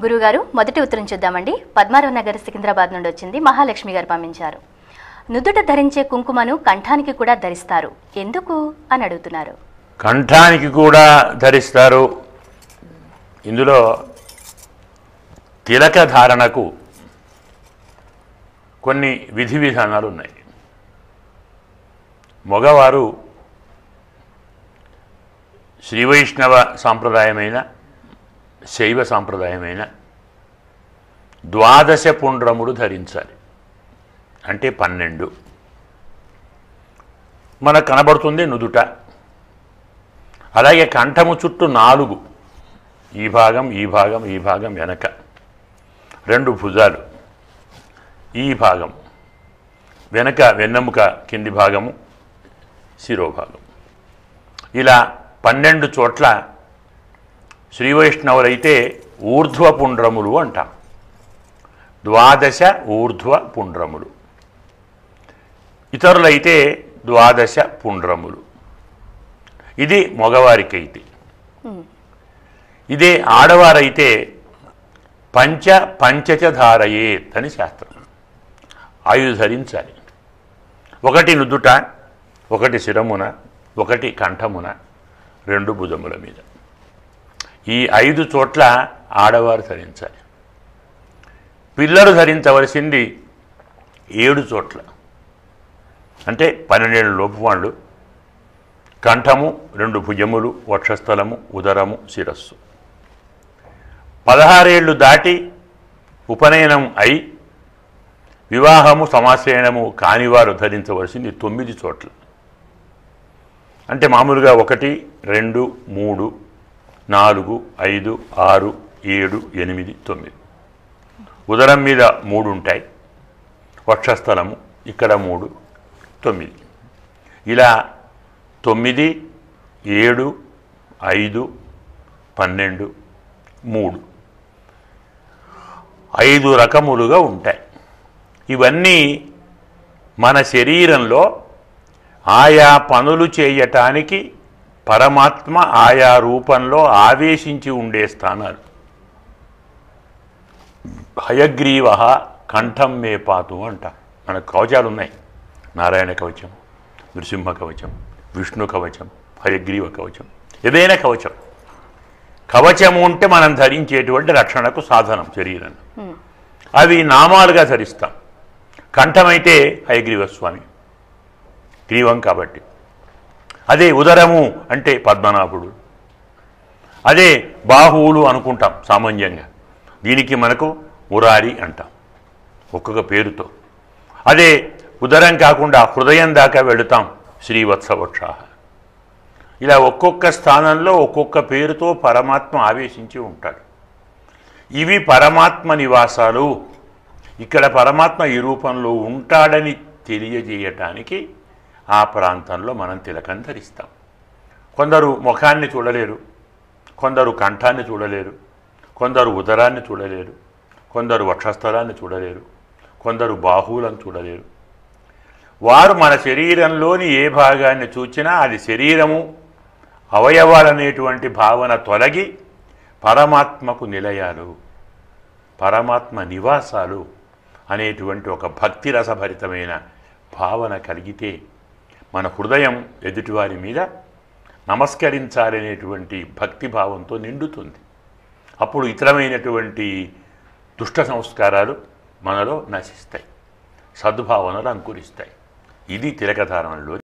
గురుగారు మొదటి ఉత్తరం చూద్దామండి. పద్మారావు నగర్ సికింద్రాబాద్ నుండి వచ్చింది మహాలక్ష్మి గారు పంపించారు. నుదుట ధరించే కుంకుమను కంఠానికి కూడా ధరిస్తారు. ఎందుకు? అని అడుగుతున్నారు. కంఠానికి కూడా ధరిస్తారు. ఇందులో తిలక ధారణకు కొన్ని విధి విధానాలు ఉన్నాయి. మగవారు శ్రీ వైష్ణవ సాంప్రదాయమైన శైవ సాంప్రదాయమైన ద్వాదశ పుండ్రముడు ధరించాలి. అంటే పన్నెండు. మనకు కనబడుతుంది నుదుట. అలాగే కంఠము చుట్టూ నాలుగు. ఈ భాగం ఈ భాగం ఈ భాగం వెనక. రెండు భుజాలు. ఈ భాగం. వెనక వెన్నెముక కింది భాగము శిరోభాగం. ఇలా పన్నెండు చోట్ల శ్రీ వైష్ణవులైతే ఊర్ధ్వ పుండ్రములు అంటాం. ద్వాదశ ఊర్ధ్వ పుండ్రములు. ఇతరులైతే ద్వాదశ పుండ్రములు. ఇది మగవారికైతే. ఇదే ఆడవారైతే పంచ పంచచ ధారయేత్ అని శాస్త్రం. ఆయుధ ధరించాలి ఒకటి నుదుట ఒకటి శిరమున ఒకటి కంఠమున రెండు భుజముల మీద. ఈ ఐదు చోట్ల ఆడవారు ధరించాలి. పిల్లలు ధరించవలసింది ఏడు చోట్ల. అంటే పన్నెండేళ్ళ లోపు వాళ్ళు కంఠము రెండు భుజములు వక్షస్థలము ఉదరము శిరస్సు. పదహారేళ్ళు దాటి ఉపనయనం అయి వివాహము సమాశ్రయణము కానివారు ధరించవలసింది తొమ్మిది చోట్ల. అంటే మామూలుగా ఒకటి రెండు మూడు నాలుగు ఐదు ఆరు ఏడు ఎనిమిది తొమ్మిది. ఉదరం మీద మూడు ఉంటాయి వక్షస్థలము ఇక్కడ మూడు తొమ్మిది. ఇలా తొమ్మిది ఏడు ఐదు పన్నెండు మూడు. ఐదు రకములుగా ఉంటాయి. ఇవన్నీ మన శరీరంలో ఆయా పనులు చేయటానికి పరమాత్మ ఆయా రూపంలో ఆవేశించి ఉండే స్థానాలు. హయగ్రీవ కంఠం మే పాతు అంట. మన కవచాలు ఉన్నాయి. నారాయణ కవచం నృసింహ కవచం విష్ణు కవచం హయగ్రీవ కవచం ఏదైనా కవచం. కవచము ఉంటే మనం ధరించేటువంటి రక్షణకు సాధనం శరీరం. అవి నామాలుగా ధరిస్తాం. కంఠమైతే హయగ్రీవ స్వామి గ్రీవం కాబట్టి. అదే ఉదరము అంటే పద్మనాభుడు. అదే బాహువులు అనుకుంటాం సామాన్యంగా. దీనికి మనకు మురారి అంటాం ఒక్కొక్క పేరుతో. అదే ఉదరం కాకుండా హృదయం దాకా వెళుతాం శ్రీవత్సవక్ష ఇలా ఒక్కొక్క స్థానంలో ఒక్కొక్క పేరుతో పరమాత్మ ఆవేశించి ఉంటాడు. ఇవి పరమాత్మ నివాసాలు. ఇక్కడ పరమాత్మ ఈ రూపంలో ఉంటాడని తెలియజేయటానికి ఆ ప్రాంతంలో మనం తిలకం ధరిస్తాం. కొందరు ముఖాన్ని చూడలేరు. కొందరు కంఠాన్ని చూడలేరు. కొందరు ఉదరాన్ని చూడలేరు. కొందరు వక్షస్థలాన్ని చూడలేరు. కొందరు బాహువులను చూడలేరు. వారు మన శరీరంలోని ఏ భాగాన్ని చూచినా అది శరీరము అవయవాలనేటువంటి భావన తొలగి పరమాత్మకు నిలయాలు పరమాత్మ నివాసాలు అనేటువంటి ఒక భక్తి రసభరితమైన భావన కలిగితే మన హృదయం ఎదుటివారి మీద నమస్కరించాలనేటువంటి భక్తి భావంతో నిండుతుంది. అప్పుడు ఇతరమైనటువంటి దుష్ట సంస్కారాలు మనలో నశిస్తాయి. సద్భావనలు అంకురిస్తాయి. ఇది తిలకధారణలో